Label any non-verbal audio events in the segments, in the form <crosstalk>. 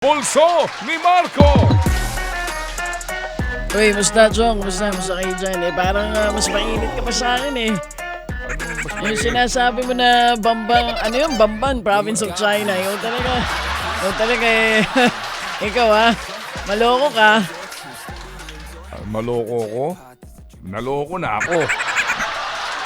Pulso ni Marco. Uy, musta, Chong? Musta? Musta kayo dyan? Eh, parang ah, mas mainit ka pa sa akin eh. Yung sinasabi mo na Bambang, ano yun? Bamban, province of China. Yung talaga, yung talaga eh. <laughs> Ikaw ha, maloko ka. Ah, Maloko ko? Naloko na ako.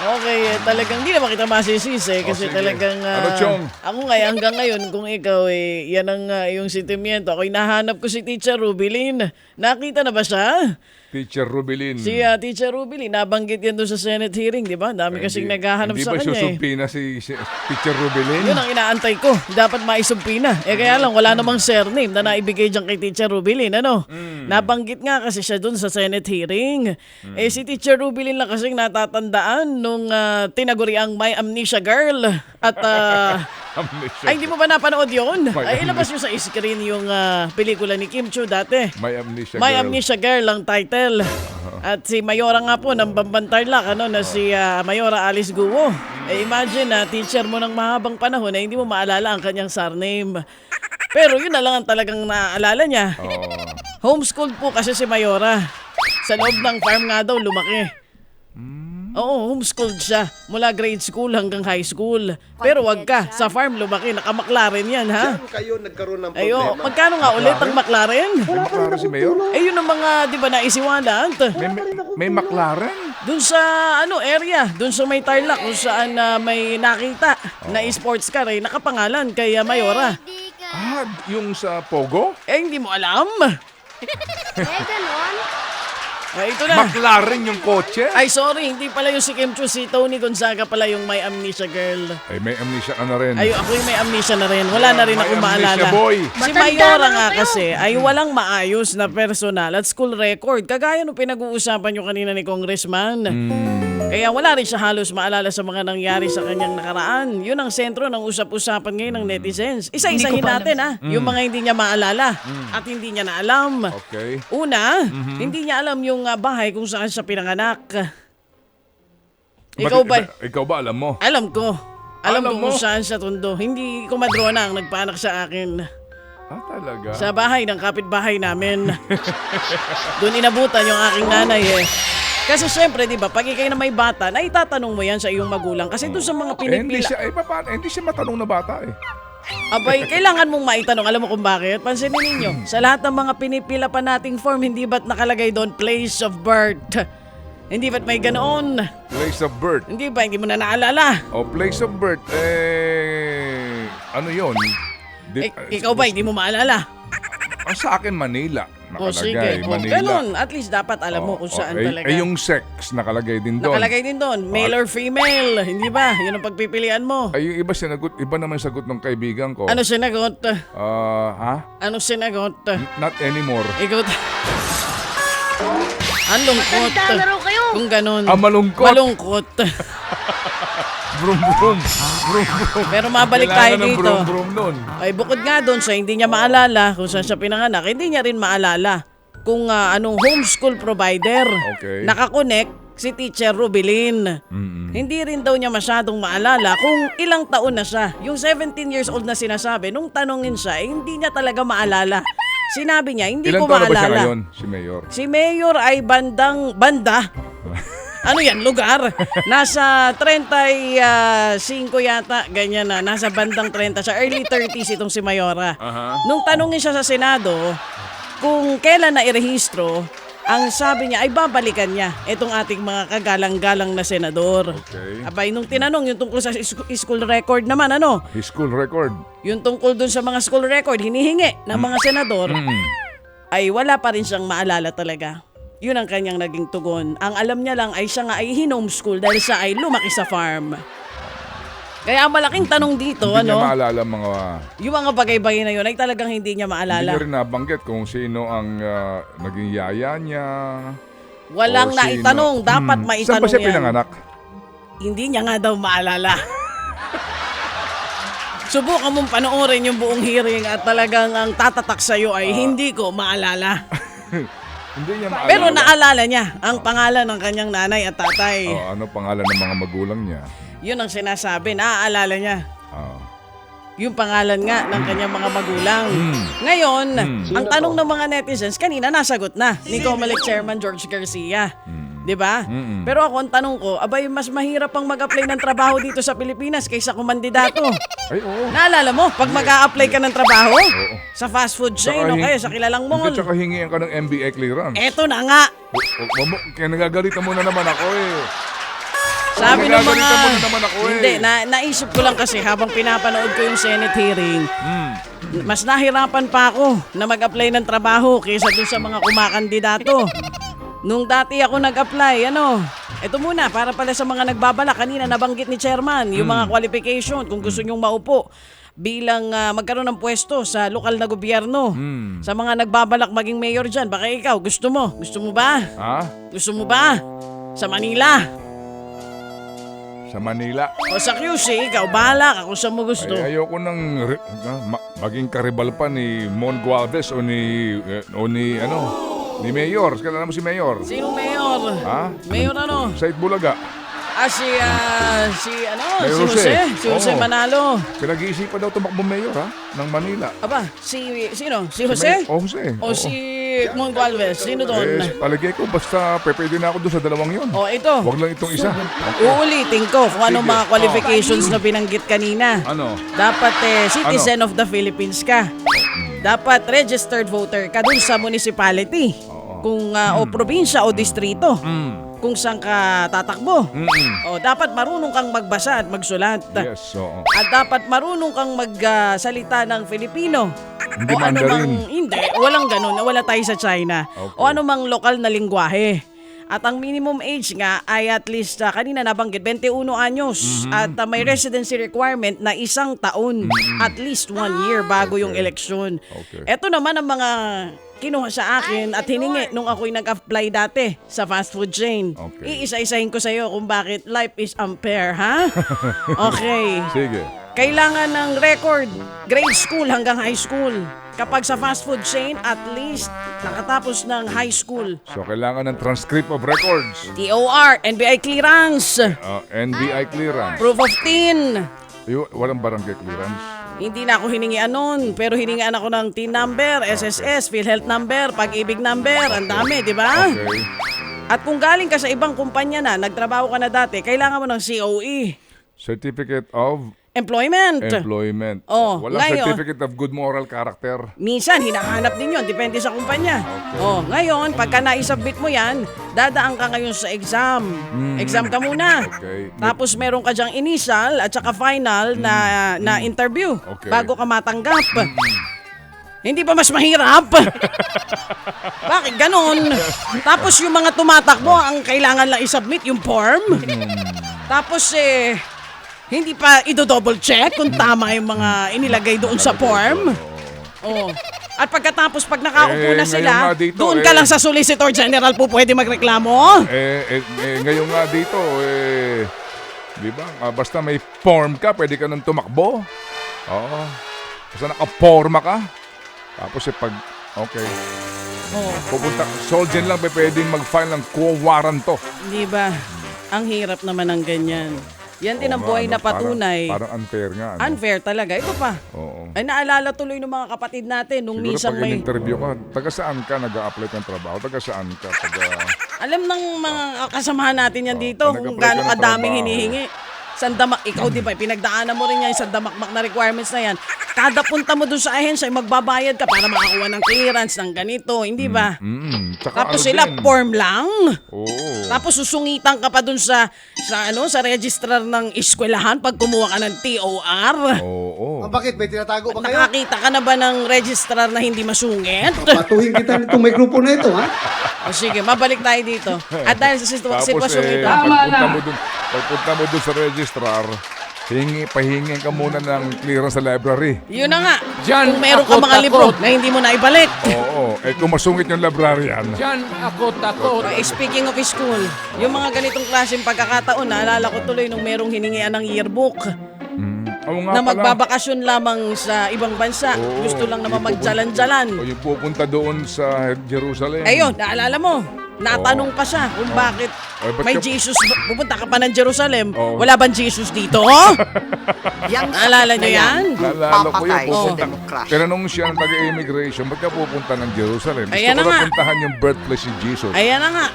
Okay, eh, talagang hindi naman kita masisisi kasi sige. talagang... ah, Ano, Chong? Ako nga, hanggang ngayon, kung ikaw eh, yan ang ah, iyong sentimiento. Ako nahanap ko si Teacher Rubilin. Nakita na ba siya? Teacher Rubilin. Si ah, Teacher Rubilin, nabanggit yan doon sa Senate hearing, di ba? Dami kasing Hindi- naghahanap hindi sa ba kanya eh. susumpi na si, si Teacher Rubilin? Yun ang inaantay ko. Dapat maisumpi na. Eh kaya lang, wala namang surname na naibigay dyan kay Teacher Rubilin. Ano? Nabanggit nga kasi siya doon sa Senate hearing. Eh si Teacher Rubilin lang kasing natatandaan nung ah, tinaguriang My Amnesia Girl. At Amnesia. <laughs> ay, hindi mo ba napanood yun? May Ay, ilabas nyo sa screen yung ah, pelikula ni Kim Chu dati. May amnesia May girl. Amnesia Girl ang title. At si Mayora nga po ng Bambantarlak, ano, na si ah, Mayora Alice Guo. Eh imagine na teacher mo ng mahabang panahon na hindi mo maalala ang kanyang surname. Pero yun na lang ang talagang naaalala niya. Oo. Homeschooled po kasi si Mayora. Sa loob ng farm nga daw lumaki. Oo, homeschooled siya. Mula grade school hanggang high school. Pero wag ka, sa farm lumaki. Naka-McLaren yan, ha? Saan kayo nagkaroon ng Ayo, problema? magkano nga ulit ang McLaren? May McLaren si Mayor? Eh, yun ang mga, di ba, naisiwalat? May, may, may McLaren? Doon sa, ano, area, doon sa may Tarlac, kung saan ah, may nakita na sports car, eh, nakapangalan kay ah, Mayora. Ah, yung sa Pogo? Eh, hindi mo alam. <laughs> Eh, ganon. Eh, ito na. McLaren yung kotse? Ay, sorry, hindi pala yung si Kim Chu, si Tony Gonzaga pala yung may amnesia girl. Ay, may amnesia ka na rin. Ay, ako yung may amnesia na rin. Wala na rin May ako maalala. boy. Si Matanda Mayora na nga kayo. kasi ay walang maayos na personal at school record. Kagaya nung pinag-uusapan nyo kanina ni Congressman. Kaya wala rin siya halos maalala sa mga nangyari sa kanyang nakaraan. Yun ang sentro ng usap-usapan ngayon ng netizens. Isa-isahin natin ha, yung mga hindi niya maalala at hindi niya na alam. Okay. Una, hindi niya alam yung ah, bahay kung saan siya pinanganak. Ikaw ba? Ikaw ba alam mo? Alam ko. Alam, Alam ko kung mo? saan siya tundo. Hindi ko madrona ang nagpaanak sa akin. Ah, talaga? Sa bahay ng kapitbahay namin. <laughs> Doon inabutan yung aking nanay eh. Kasi syempre, di ba, pag ikay na may bata, naitatanong mo yan sa iyong magulang. Kasi doon sa mga Eh, hindi pinipila... siya, eh, paano, eh, hindi siya matanong na bata eh. Abay, kailangan mong maitanong. Alam mo kung bakit? Pansinin ninyo, sa lahat ng mga pinipila pa nating form, hindi ba't nakalagay doon place of birth? Hindi ba't may ganoon? Place of birth. Hindi ba? Hindi mo na naalala? O, place of birth, eh, ano yun? Di- Eh, ikaw ba? Hindi mo maalala? Ah, sa akin, Manila. O sige. Nakalagay, O, Manila. ganun. At least dapat alam mo O, kung saan talaga. Eh, yung sex, nakalagay din doon. Nakalagay din doon, male or female. Hindi ba? Yun ang pagpipilian mo. Ay, yung iba sinagot, iba naman sagot ng kaibigan ko. Ano sinagot? Ah, ha? Ano sinagot? Not anymore. Ikaw. Ang lungkot. Tanda na raw kayo. Kung ganun. Ah, malungkot. Malungkot. <laughs> Brum, brum. Brum, brum. Pero mabalik tayo Kailangan ng dito. Brum, brum nun. Ay bukod nga doon sa hindi niya maalala kung saan siya pinanganak, hindi niya rin maalala kung ah, anong homeschool provider Okay. nakakonect si Teacher Rubilin. Hindi rin daw niya masyadong maalala kung ilang taon na siya. Yung 17 years old na sinasabi, nung tanongin siya, eh, hindi niya talaga maalala. Sinabi niya, hindi Ilan ko taon na ba siya maalala. ngayon, si Mayor? Si Mayor ay bandang banda. <laughs> Ano yan, lugar? Nasa 35 yata, ganyan na. Nasa bandang 30 siya. Early 30s itong si Mayora. Aha. Nung tanongin siya sa Senado kung kailan na irehistro, ang sabi niya ay babalikan niya itong ating mga kagalang-galang na senador. Okay. Abay, nung tinanong yung tungkol sa school record naman, ano? His school record. Yung tungkol dun sa mga school record, hinihingi ng mga senador, Mm. ay wala pa rin siyang maalala talaga. Yun ang kanyang naging tugon. Ang alam niya lang ay siya nga ay hinomeschool dahil siya ay lumaki sa farm. Kaya ang malaking tanong dito, Hindi niya ano, maalala mga... yung mga bagay-bagay na yun ay talagang hindi niya Hindi maalala. niya rin nabanggit kung sino ang ah, naging yaya niya. Walang sino- naitanong, dapat Hmm. maitanong Saan ba siya yan. pinanganak? Hindi niya nga daw maalala. Subukan mong panoorin yung buong hearing at talagang ang tatatak sa'yo ay hindi ko maalala. <laughs> Hindi niya maalala. Pero naalala niya ang pangalan ng kanyang nanay at tatay. Oh, ano pangalan ng mga magulang niya? Yun ang sinasabi, naaalala niya. Ah. yung pangalan nga ng kanyang mga magulang. Hmm. Ngayon, ang tanong ng mga netizens, kanina nasagot na ni Comelec Chairman George Garcia. Hmm. 'Di ba? Pero ako ang tanong ko, abay mas mahirap pang mag-apply ng trabaho dito sa Pilipinas kaysa kumandidato. Ay, oo. Naalala mo, pag mag-a-apply ka ng trabaho sa fast food chain o kaya sa kilalang mall, Hindi, tsaka hingihan ka ng MBA clearance. eto na nga. O- o- mamo- Kaya nagagalitan mo na naman ako eh. Sabi ng mga... Nagagalitan mo na naman ako eh. Hindi, na, naisip ko lang kasi habang pinapanood ko yung Senate hearing, Hmm. mas nahirapan pa ako na mag-apply ng trabaho kaysa dun sa mga kumakandidato. Nung dati ako nag-apply, ano, ito muna, para pala sa mga nagbabala, kanina nabanggit ni Chairman, yung mga qualification, kung gusto nyong maupo bilang ah, magkaroon ng pwesto sa lokal na gobyerno. Sa mga nagbabalak maging mayor dyan, baka ikaw, gusto mo? Gusto mo ba? Ha? Gusto mo ba? Sa Manila? Sa Manila. O sa QC, ikaw bahala ka kung saan mo gusto. Ay, ayoko nang re- ah, ma- maging karibal pa ni Mon Gualvez o ni, eh, o ni, ano, ni Mayor. Kilala mo si Mayor? Sino mayor? Ha? Mayor ano? Sa Itbulaga. Ah, si, ah, si ano? Mayor si Jose. Jose. Si Jose Oo. Manalo. Pinag-iisipan daw tumakbo Mayor ha? Ng Manila. Aba, si, sino? Si May- Jose? Oh, Jose. O Oo. si Mon Gualvez? Sino doon? Eh, palagay ko basta pwede na ako doon sa dalawang yon. O, ito. Huwag lang itong isa. <laughs> Uulitin ko kung anong Sige. mga qualifications na binanggit kanina. Ano? Dapat eh, citizen of the Philippines ka. Dapat registered voter ka dun sa municipality. Kung ah, o probinsya o distrito. Kung saan ka tatakbo. Mm-mm. O dapat marunong kang magbasa at magsulat. Yes, oo. At dapat marunong kang magsalita ng Filipino. Hindi o ano Mandarin. mang, hindi, walang ganun. Wala tayo sa China. Okay. O ano mang lokal na lingwahe. At ang minimum age nga ay at least, ah, kanina nabanggit, 21 anyos. Mm-hmm. At ah, may residency requirement na isang taon. At least one year bago yung eleksyon. Okay. Ito naman ang mga kinuha sa akin at hiningi nung ako'y nag-apply dati sa fast food chain. Okay. Iisa-isahin ko sa'yo kung bakit life is unfair, ha? <laughs> Okay. Sige. Kailangan ng record, grade school hanggang high school. Kapag sa fast food chain, at least nakatapos ng high school. So, kailangan ng transcript of records. TOR, NBI clearance, Uh, NBI clearance. proof of tin. Yung, walang barangay clearance. Hindi na ako hiningian nun, pero hiningian ako ng TIN number, SSS, PhilHealth number, pag-ibig number, ang dami, di ba? Okay. At kung galing ka sa ibang kumpanya na, nagtrabaho ka na dati, kailangan mo ng COE, Certificate of employment. Employment. Oh, Walang ngayon- certificate of good moral character. Minsan, hinahanap din yun. Depende sa kumpanya. Oh, ngayon, pagka naisubmit mo yan, dadaan ka ngayon sa exam. Exam ka muna. Mm. Okay. Tapos meron ka dyang initial at saka final na na interview Mm. Okay. bago ka matanggap. Hindi ba mas mahirap? <laughs> Bakit ganon? Tapos yung mga tumatakbo, ang kailangan lang isubmit yung form. Tapos eh, hindi pa ido-double check kung tama yung mga inilagay doon sa form. Oh. At pagkatapos pag nakaupo Eh, na sila, dito, doon eh. ka lang sa Solicitor General po pwede magreklamo. Eh, eh, eh, ngayon nga dito, eh, di ba? Ah, basta may form ka, pwede ka nang tumakbo. Oo. Basta nakaporma ka. Tapos eh, pag, okay. Oh, Pupunta, Solgen lang pwedeng mag-file ng quo warranto. di ba? Ang hirap naman ng ganyan. Yan din ang Oo nga, buhay ano, na patunay. Parang, parang unfair nga. Ano? Unfair talaga. Ito pa. Oo. Ay naalala tuloy ng mga kapatid natin nung Siguro minsan pag may... in-interview ka, taga saan ka nag-a-apply ng trabaho? Taga saan ka? Taga... Alam ng mga kasamahan natin yan dito pag kung nag-apply gaano ng kadaming trabaho. hinihingi. Sandamak, ikaw di ba, pinagdaanan mo rin yan, sa damakmak na requirements na yan. Kada punta mo doon sa ahensya, ay magbabayad ka para makakuha ng clearance ng ganito, hindi ba? Mm, tsaka Tapos ano sila, din? form lang. Oo. Tapos susungitan ka pa dun sa, sa ano, sa registrar ng eskwelahan pag kumuha ka ng TOR. Oo. Ah, bakit? May tinatago ba kayo? Nakakita ka na ba ng registrar na hindi masungit? Patuhin kita nitong may grupo na ito, ha? o sige, mabalik tayo dito. <laughs> At dahil sa situ- Tapos sitwasyong eh, ito, pagpunta mo dun, pagpunta mo dun sa registrar, hingi, pahingi ka muna ng clearance sa library. yun na nga. Diyan Kung meron ka mga libro na hindi mo na ibalik. Oo. Eh kung masungit yung librarian, Diyan ako takot. Eh, speaking of school, yung mga ganitong klaseng pagkakataon, naalala ko tuloy nung merong hiningian ng yearbook Oo nga na pala. magbabakasyon lamang sa ibang bansa. Oo, Gusto lang naman yung pupunta- magjalan-jalan. O yung pupunta doon sa Jerusalem. Ayun, naalala mo. Natanong pa siya kung bakit Eh, ba't may ka- Jesus. Pupunta ka pa ng Jerusalem. Oo. Wala bang Jesus dito? <laughs> Yang Naalala sakit niyo na yan? Naalala ko yung papatay sa pupunta. demokrasya. Tinanong siya ng taga-immigration, ba't ka pupunta ng Jerusalem? Gusto Ayan ko na na nga. puntahan yung birthplace ni Jesus. Ayan na nga.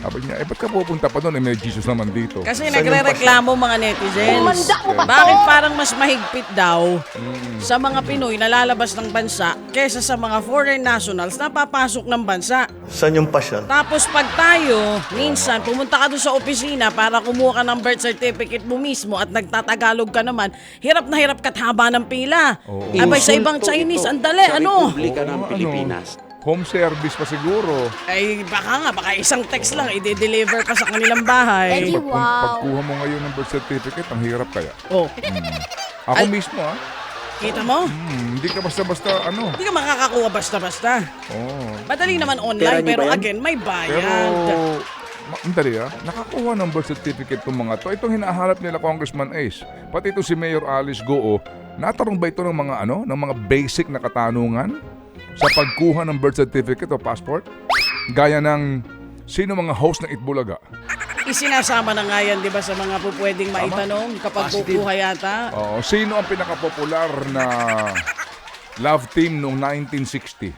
Sabi niya, eh ba't ka pupunta pa doon? Eh may Jesus naman dito. Kasi nagre-reklamo mga netizens. Bakit parang mas mahigpit daw Mm. sa mga Pinoy na lalabas ng bansa kesa sa mga foreign nationals na papasok ng bansa? Saan yung pasyon? Tapos pag tayo, minsan pumunta ka doon sa opisina para kumuha ka ng birth certificate mo mismo at nagtatagalog ka naman, hirap na hirap ka't haba ng pila. Abay sa ibang Chinese, ang dali, ano? Republika ng Oo, Pilipinas. Home service pa siguro. Ay baka nga, baka isang text lang, i-deliver pa sa kanilang bahay. Eddie, Pag, wow. pagkuha mo ngayon ng birth certificate, ang hirap kaya. Oh, Ako Al- mismo ah. kita mo? Hmm, hindi ka basta-basta ano. Hindi ka makakakuha basta-basta. Oh. Madali naman online, Pera niyo pero ba yan? again, may Pero, bayad. ma- ang dali ah. Nakakuha ng birth certificate itong mga to. Itong hinahanap nila Congressman Ace. Pati ito si Mayor Alice Goo. Natarong ba ito ng mga ano, ng mga basic na katanungan sa pagkuha ng birth certificate o passport? Gaya ng sino mga host ng Itbulaga? Isinasama na nga yan, di ba, sa mga po pwedeng maitanong kapag kukuha yata. Oo, sino ang pinakapopular na love team noong 1960?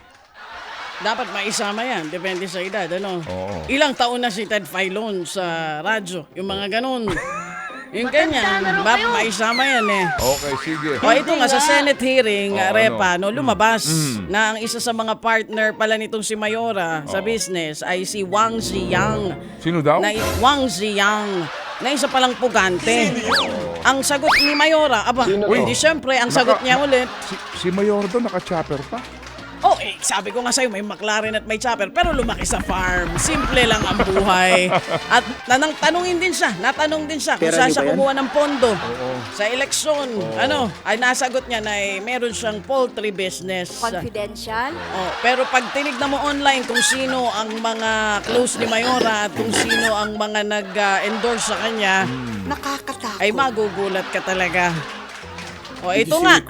Dapat maisama yan, depende sa edad, ano? Oo. Ilang taon na si Ted Filon sa radyo, yung mga ganun. Yung ganyan, kayo. maisama yan eh. Okay, sige. O ito nga, sa Senate hearing, Oo, uh, Repa, ano? no, lumabas na ang isa sa mga partner pala nitong si Mayora sa business ay si Wang Ziyang. Sino daw? Na, Wang Ziyang na isa palang pugante. Ang sagot ni Mayora, aba, hindi syempre, ang sagot niya ulit, Si, si Mayor doon naka-chopper pa. Oh, eh, sabi ko nga sa'yo, may McLaren at may chopper, pero lumaki sa farm. Simple lang ang buhay. <laughs> At nanang tanungin din siya, natanong din siya kung Pera saan niyo siya ba yan? kumuha ng pondo sa eleksyon. Ano, ay nasagot niya na eh, meron siyang poultry business. Confidential? Oh, pero pag tinignan mo online kung sino ang mga close ni Mayora at kung sino ang mga nag-endorse sa kanya, Nakakatakot. ay magugulat ka talaga. O, ito nga.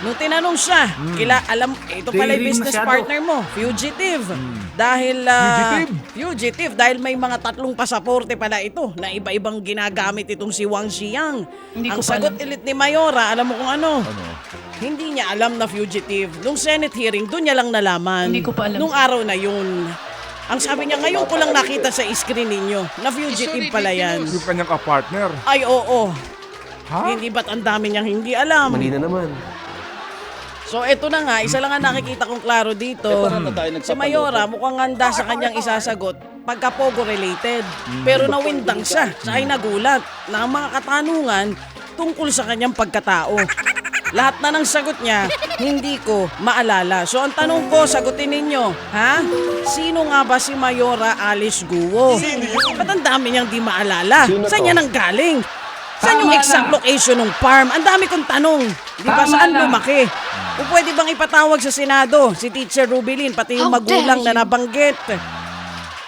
Nung tinanong siya, kila alam ito pala yung business partner mo, fugitive. Dahil ah, Fugitive? fugitive dahil may mga tatlong pasaporte pala ito na iba-ibang ginagamit itong si Wang Xiang. Ang sagot ulit ni Mayora, alam mo kung ano? Ano? Hindi niya alam na fugitive. Nung Senate hearing, doon niya lang nalaman. Hindi ko pa alam. Nung araw na yun. Ang sabi niya, ngayon ko lang nakita sa screen ninyo na fugitive pala yan. Yung kanyang ka-partner. Ay, oo. Ha? Hindi ba't ang dami niyang hindi alam? Mali na naman. So eto na nga, isa lang ang nakikita kong klaro dito. si Mayora mukhang handa sa kanyang isasagot pagka Pogo related. Pero nawindang siya, siya ay nagulat na ang mga katanungan tungkol sa kanyang pagkatao. Lahat na ng sagot niya, hindi ko maalala. So ang tanong ko, sagutin ninyo, ha? Sino nga ba si Mayora Alice Guo? Ba't ang dami niyang di maalala? Saan niya nang galing? Saan yung exact location ng farm? Ang dami kong tanong. Di ba saan lumaki? O pwede bang ipatawag sa Senado si Teacher Rubilin pati yung How magulang na nabanggit?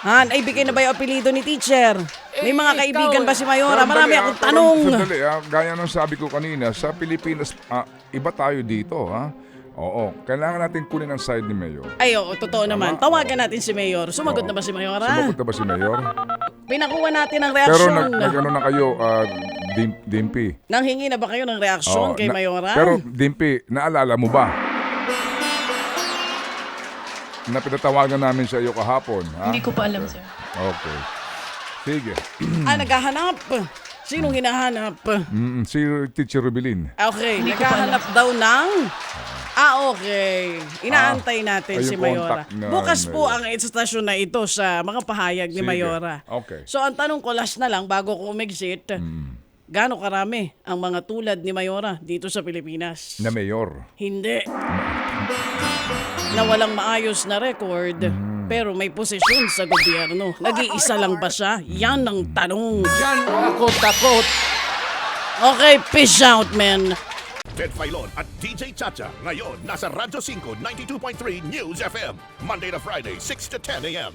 Han, ay bigay na ba yung apelido ni Teacher? May mga kaibigan ba si Mayora? Marami akong ah, tanong. Sandali, ah, gaya ng sabi ko kanina, sa Pilipinas, ah, iba tayo dito, ha? Oo, kailangan natin kunin ang side ni Mayor. Ay, oo, totoo naman. Tawagan natin si Mayor. Sumagot na ba si Mayora? Sumagot na ba si Mayor? Pinakuha natin ang Pero reaksyon. nag, nag ano na kayo, ah, Dim, Dimpy. Nanghingi na ba kayo ng reaksyon Oo, kay na- Mayora? Pero Dimpy, naalala mo ba? Na pinatawagan namin sa iyo kahapon, ha? Hindi ko pa alam, sir. Okay. Sige. ah, naghahanap. Sinong hinahanap? Mm, si Teacher Rubilin. Okay, naghahanap daw ng... Ah, okay. Inaantay natin ay, si yung Mayora. contact na Bukas po ang istasyon na ito sa mga pahayag ni Sige. Mayora. Okay. So, ang tanong ko last na lang bago ko umexit, Mm. Gaano karami ang mga tulad ni Mayora dito sa Pilipinas? Na Mayor. Hindi. Na walang maayos na record, Mm. pero may posisyon sa gobyerno. Nag-iisa lang ba siya? Yan ang tanong. Yan ako takot. Okay, peace out, man. Ted Filon at DJ Chacha. Ngayon, nasa Radyo 5, 92.3 News FM. Monday to Friday, 6 to 10 a.m.